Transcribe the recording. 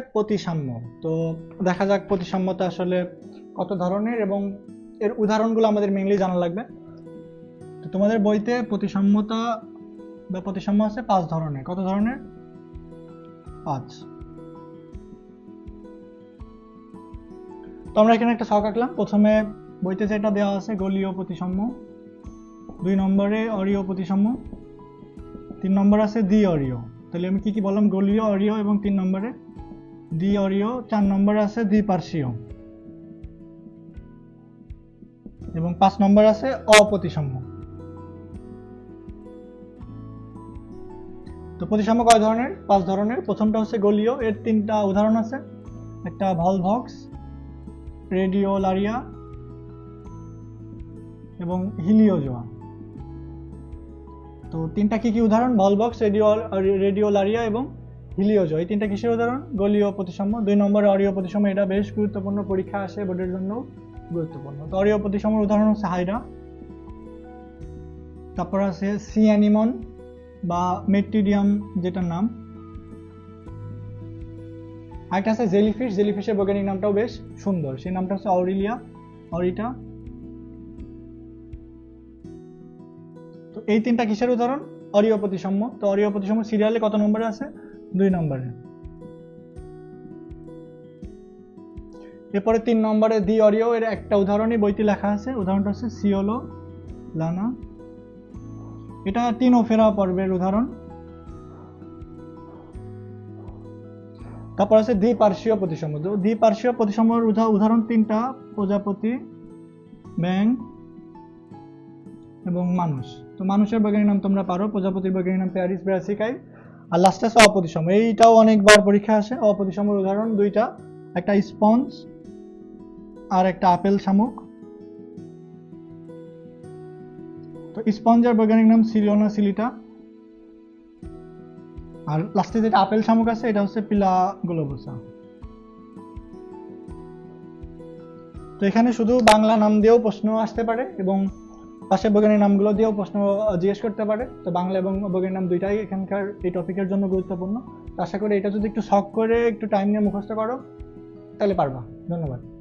প্রতিসাম্য। তো দেখা যাক প্রতিসাম্যতা আসলে কত ধরনের এবং এর উদাহরণগুলো আমাদের মেইনলি জানা লাগবে। তো তোমাদের বইতে প্রতিসাম্যতা বা প্রতিসাম্য আছে পাঁচ ধরনের। কত ধরনের? পাঁচ। তো আমরা এখানে একটা ছক আঁকলাম। প্রথমে বইতে যেটা দেওয়া আছে, গলীয় প্রতিসাম্য। দুই নম্বরে অরীয় প্রতিসাম্য। তিন নম্বর আছে দ্বি অরীয়। তাহলে আমি কি কি বললাম? গলীয়, অরীয় এবং তিন নম্বরে দ্বি অরিও, চার নম্বর আছে দি পার্সিও। এবং পাঁচ নম্বর আছে অপ্রতিসাম্য। তো প্রতিসাম্য কয় ধরনের? পাঁচ ধরনের। প্রথমটা হচ্ছে গলীয় এর তিনটা উদাহরণ আছে। একটা ভলভক্স রেডিওলারিয়া এবং হিলিওজোয়া তো তিনটা কি কি উদাহরণ? ভলবক্স রেডিও রেডিওলারিয়া এবং হিলিওজো এই তিনটা কিসের উদাহরণ? গলীয় প্রতিসাম্য দুই নম্বরে অরীয় প্রতিসাম্য এটা বেশ গুরুত্বপূর্ণ পরীক্ষা আসে বোর্ডের জন্য গুরুত্বপূর্ণ। তো অরীয় প্রতিসাম্যের উদাহরণ হচ্ছে হাইডা তারপর আছে সি অ্যানিমন বা মেট্রিডিয়াম যেটার নাম। আরেকটা আছে জেলিফিশ, জেলিফিশের বৈজ্ঞানিক নামটাও বেশ সুন্দর। সেই নামটা হচ্ছে অরিলিয়া, অরিটা। তো এই তিনটা কিসের উদাহরণ? অরীয় প্রতিসাম্য তো অরীয় প্রতিসাম্য সিরিয়ালে কত নম্বরে আছে? দুই নম্বরে। এরপরে তিন নম্বরে দ্বি অরীয় এর একটা উদাহরণই বইতে লেখা আছে, উদাহরণটা হচ্ছে সিওলো লানা। এটা তিন ফেরা পর্বের উদাহরণ। তারপর আছে দ্বিপার্শ্বীয় প্রতিসাম্য তো দ্বিপার্শ্বীয় প্রতিসাম্যের উদা- উদাহরণ তিনটা, প্রজাপতি, ব্যাং এবং মানুষ। তো মানুষের বৈজ্ঞানিক নাম তোমরা পারো, প্রজাপতির বৈজ্ঞানিক নাম প্যারিস ব্রাসিকাই আর লাস্টে আছে অপ্রতিসাম্য এইটাও অনেকবার পরীক্ষা আসে। অপ্রতিসাম্যের উদাহরণ দুইটা। একটা স্পঞ্জ আর একটা আপেল শামুক। তো স্পঞ্জের বৈজ্ঞানিক নাম সিলিওনা সিলিটা আর লাস্টে যেটা আপেল শামুক আছে, এটা হচ্ছে পিলা গ্লোবোসা তো এখানে শুধু বাংলা নাম দিয়েও প্রশ্ন আসতে পারে এবং পাশের বৈজ্ঞানিক নামগুলো দিয়েও প্রশ্ন জিজ্ঞেস করতে পারে। তো বাংলা এবং বৈজ্ঞানিক নাম দুইটাই এখানকার এই টপিকের জন্য গুরুত্বপূর্ণ। আশা করি এটা যদি একটু শখ করে একটু টাইম নিয়ে মুখস্থ করো, তাহলে পারবা। ধন্যবাদ।